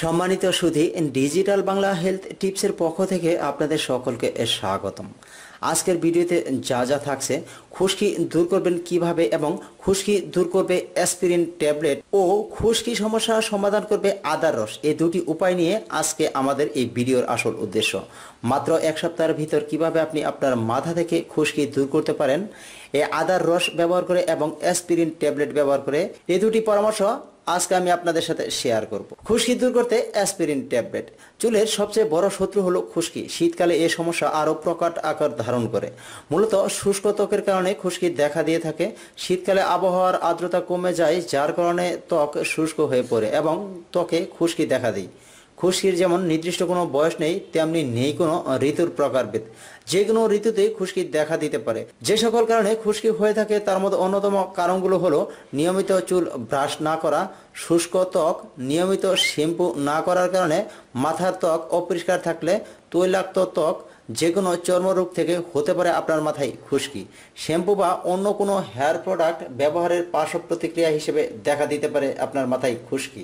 সম্মানিত সুধি, digital Bangla health টিপসের পক্ষ থেকে আপনাদের সকলকে স্বাগতম। আজকের ভিডিওতে যা যা থাকছে, খুশকি দূর করবেন কীভাবে এবং খুশকি দূর করবে অ্যাসপিরিন ট্যাবলেট ও খুশকি সমস্যা সমাধান করবে আদার রস। এই দুটি উপায় নিয়ে আজকে আমাদের এই ভিডিওর আসল উদ্দেশ্য। মাত্র এক সপ্তাহের ভিতর কীভাবে আপনি আপনার মাথা থেকে খুশকি দূর করতে পারেন এই আদার রস ব্যবহার করে এবং অ্যাসপিরিন ট্যাবলেট ব্যবহার করে এই দুটি পরামর্শ আজকে আমি আপনাদের সাথে শেয়ার করব। খুশকি দূর করতে অ্যাসপিরিন ট্যাবলেট চুলের সবচেয়ে বড় শত্রু হলো খুশকি। শীতকালে এ সমস্যা আরও প্রকট আকার ধারণ করে। মূলত শুষ্ক ত্বকের কারণে খুশকি দেখা দিয়ে থাকে। শীতকালে আবহাওয়ার আর্দ্রতা কমে যায়, যার কারণে ত্বক শুষ্ক হয়ে পড়ে এবং ত্বকে খুশকি দেখা দেয়। খুশকির যেমন নির্দিষ্ট কোনো বয়স নেই, তেমনি নেই কোনো ঋতুর প্রকারভেদ। যে কোনো ঋতুতে খুশকি দেখা দিতে পারে। যে সকল কারণে খুশকি হয়ে থাকে, তার মধ্যে অন্যতম কারণগুলো হলো নিয়মিত চুল ব্রাশ না করা, শুষ্ক ত্বক, নিয়মিত শ্যাম্পু না করার কারণে মাথার ত্বক অপরিষ্কার থাকলে তৈলাক্ত ত্বক যে কোনো চর্মরোগ থেকে হতে পারে আপনার মাথায় খুশকি। শ্যাম্পু বা অন্য কোনো হেয়ার প্রোডাক্ট ব্যবহারের পার্শ্ব প্রতিক্রিয়া হিসেবে দেখা দিতে পারে আপনার মাথায় খুশকি।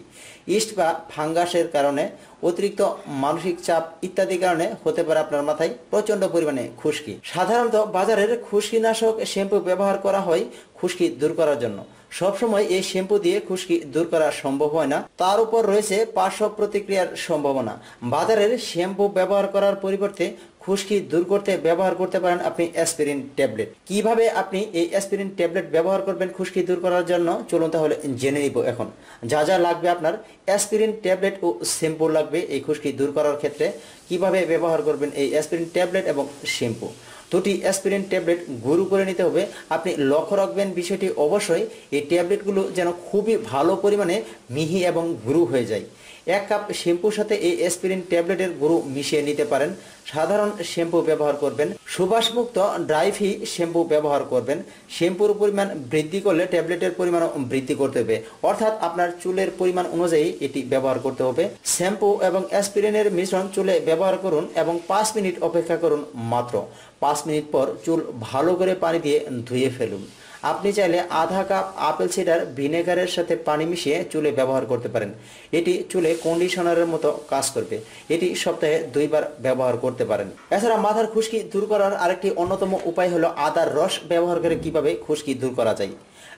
ইস্ট বা ফাঙ্গাসের কারণে অতিরিক্ত মানসিক চাপ ইত্যাদি কারণে হতে পারে আপনার মাথায় প্রচণ্ড পরিমাণে খুশকি। সাধারণত বাজারের খুশকিনাশক শ্যাম্পু ব্যবহার করা হয় খুশকি দূর করার জন্য। সবসময় এই শ্যাম্পু দিয়ে খুশকি দূর করা সম্ভব হয় না। তার উপর রয়েছে পার্শ্ব প্রতিক্রিয়ার সম্ভাবনা। বাজারের শ্যাম্পু ব্যবহার করার পরিবর্তে খুশকি দূর করতে ব্যবহার করতে পারেন আপনি অ্যাসপিরিন ট্যাবলেট। কীভাবে আপনি এই অ্যাসপিরিন ট্যাবলেট ব্যবহার করবেন খুশকি দূর করার জন্য? চলুন তাহলে জেনে নিব এখন। যা যা লাগবে আপনার অ্যাসপিরিন ট্যাবলেট ও শ্যাম্পু লাগবে এই খুশকি দূর করার ক্ষেত্রে। কীভাবে ব্যবহার করবেন এই অ্যাসপিরিন ট্যাবলেট এবং শ্যাম্পু? দুটি অ্যাসপিরিন ট্যাবলেট গুরু করে নিতে হবে। আপনি লক্ষ্য রাখবেন বিষয়টি অবশ্যই, এই ট্যাবলেটগুলো যেন খুবই ভালো পরিমাণে মিহি এবং গুরু হয়ে যায়। এক কাপ শ্যাম্পুর সাথে এই অ্যাসপিরিন ট্যাবলেটের গুঁড়ো মিশিয়ে নিতে পারেন। সাধারণ শ্যাম্পু ব্যবহার করবেন। সুবাসমুক্ত ড্রাইফি শ্যাম্পু ব্যবহার করবেন। শ্যাম্পুর পরিমাণ বৃদ্ধি করলে ট্যাবলেটের পরিমাণও বৃদ্ধি করতে হবে। অর্থাৎ আপনার চুলের পরিমাণ অনুযায়ী এটি ব্যবহার করতে হবে। শ্যাম্পু এবং অ্যাসপিরিনের মিশ্রণ চুলে ব্যবহার করুন এবং পাঁচ মিনিট অপেক্ষা করুন মাত্র। পাঁচ মিনিট পর চুল ভালো করে পানি দিয়ে ধুয়ে ফেলুন। আপনি চাইলে আধা কাপ আপেল সিডার ভিনেগারের সাথে পানি মিশিয়ে চুলে ব্যবহার করতে পারেন। এটি চুলে কন্ডিশনারের মতো কাজ করবে। এটি সপ্তাহে দুইবার ব্যবহার করতে পারেন। এছাড়া মাথার খুশকি দূর করার আরেকটি অন্যতম উপায় হলো আদার রস ব্যবহার করে কীভাবে খুশকি দূর করা যায়।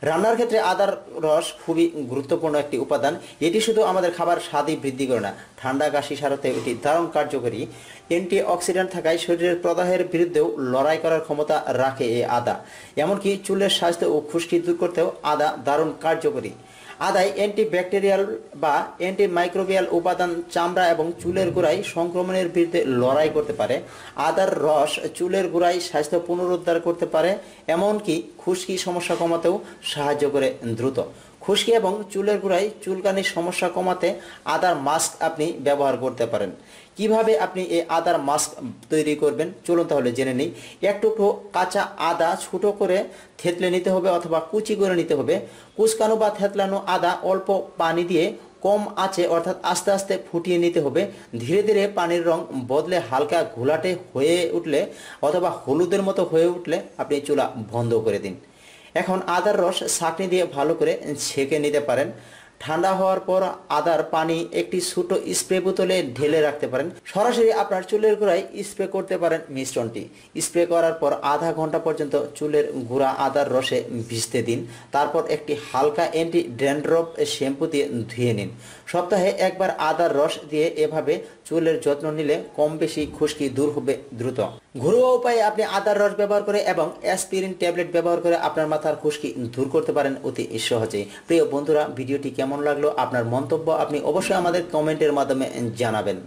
রান্নার ক্ষেত্রে আদার রস খুবই গুরুত্বপূর্ণ একটি উপাদান। এটি শুধু আমাদের খাবার স্বাদই বৃদ্ধি করে না, ঠান্ডা, কাশি সারাতে এটি দারুণ কার্যকরী। অ্যান্টি অক্সিডেন্ট থাকায় শরীরের প্রদাহের বিরুদ্ধেও লড়াই করার ক্ষমতা রাখে এই আদা। এমনকি চুলের স্বাস্থ্য ও খুশকি দূর করতেও আদা দারুণ কার্যকরী। আদায় অ্যান্টিব্যাকটেরিয়াল বা অ্যান্টি অ্যান্টিমাইক্রোবিয়াল উপাদান চামড়া এবং চুলের গোড়ায় সংক্রমণের বিরুদ্ধে লড়াই করতে পারে। আদার রস চুলের গোড়ায় স্বাস্থ্য পুনরুদ্ধার করতে পারে, এমনকি খুশকি সমস্যা কমাতেও সাহায্য করে দ্রুত। খুশকি এবং চুলের গোড়ায় চুলকানির সমস্যা কমাতে আদার মাস্ক আপনি ব্যবহার করতে পারেন। কীভাবে আপনি এই আদার মাস্ক তৈরি করবেন চলুন তাহলে জেনে নিই। এক কাঁচা আদা ছোটো করে থেতলে নিতে হবে অথবা কুচি করে নিতে হবে। কুচকানো বা থেতলানো আদা অল্প পানি দিয়ে কম আছে অর্থাৎ আস্তে আস্তে ফুটিয়ে নিতে হবে। ধীরে ধীরে পানির রং বদলে হালকা ঘোলাটে হয়ে উঠলে অথবা হলুদের মতো হয়ে উঠলে আপনি চুলা বন্ধ করে দিন। এখন আদার রস ছাঁকনি দিয়ে ভালো করে ছেঁকে নিতে পারেন। ঠান্ডা হওয়ার পর আদার পানি একটি ছোট স্প্রে বোতলে ঢেলে রাখতে পারেন। সরাসরি আপনার চুলের গোড়ায় স্প্রে করতে পারেন মিশ্রণটি। স্প্রে করার পর আধা ঘণ্টা পর্যন্ত চুলের গুঁড়া আদার রসে ভিজতে দিন। তারপর একটি হালকা অ্যান্টি ড্যান্ড্রপ শ্যাম্পু দিয়ে ধুয়ে নিন। সপ্তাহে একবার আদার রস দিয়ে এভাবে চুলের যত্ন নিলে কম বেশি খুশকি দূর হবে দ্রুত। ঘরোয়া উপায়ে আপনি আদার রস ব্যবহার করে এবং অ্যাসপিরিন ট্যাবলেট ব্যবহার করে আপনার মাথার খুশকি দূর করতে পারেন অতি সহজেই। প্রিয় বন্ধুরা, ভিডিওটি কেমন লাগল, আপনার মন্তব্য আপনি অবশ্যই আমাদের কমেন্টের মাধ্যমে জানাবেন।